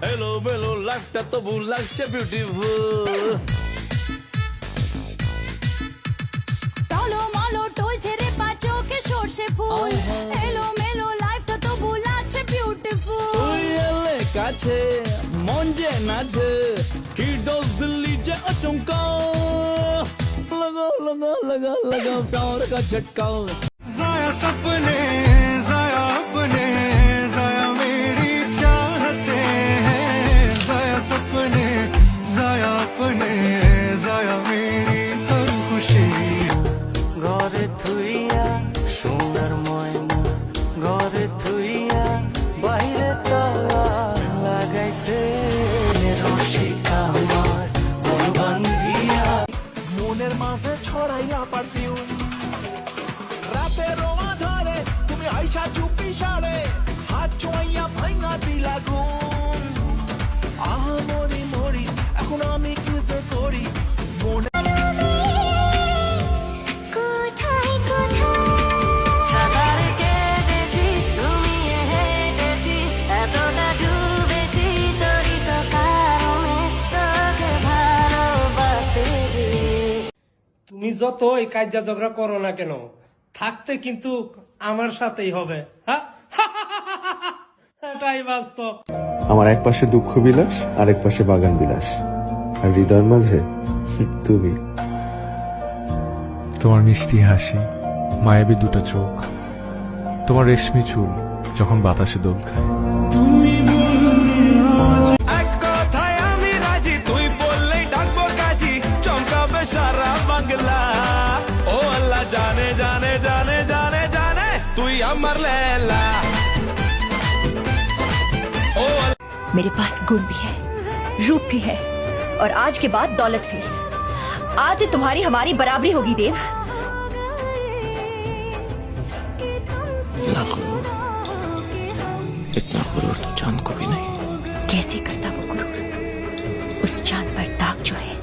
এলো মেলো লাইফটা তবু লাগছে বিউটিফুল টলো মলো টলছে রে পা চোখে সরষে ফুল। এলো মেলো লাইফটা তবু লাগছে বিউটিফুল কাছে মন যে নাচে কি ডোজ দিল্লি যে অচমকাও লাগো লাগো লাগো লাগো টাওয়ার কা ঝটকাও সোনার ময়না ঘরে থুইয়া বাইরে তালা লাগাইছে। রসিক আমার মন বান্ধিয়া। মনের মাঝে ছড়াইয়া পারফিউম তুমি যতই কাজা ঝগড়া করো না কেন থাকতে কিন্তু আমার সাথেই হবে। হ্যাঁ এটাই বাস্তব। আমার এক পাশে দুঃখ বিলাস আরেক পাশে বাগান বিলাস। আর হৃদয়ের মাঝে তুমি। তোমার মিষ্টি হাসি মায়াবী দুটো চোখ তোমার রেশমি চুল যখন বাতাসে দোল খায়। मेरे पास गुण भी है रूप भी है और आज के बाद दौलत भी आज से तुम्हारी हमारी बराबरी होगी देव। इतना गुरूर तो चाँद को भी नहीं। कैसे करता वो गुरूर? उस चाँद पर दाग जो है।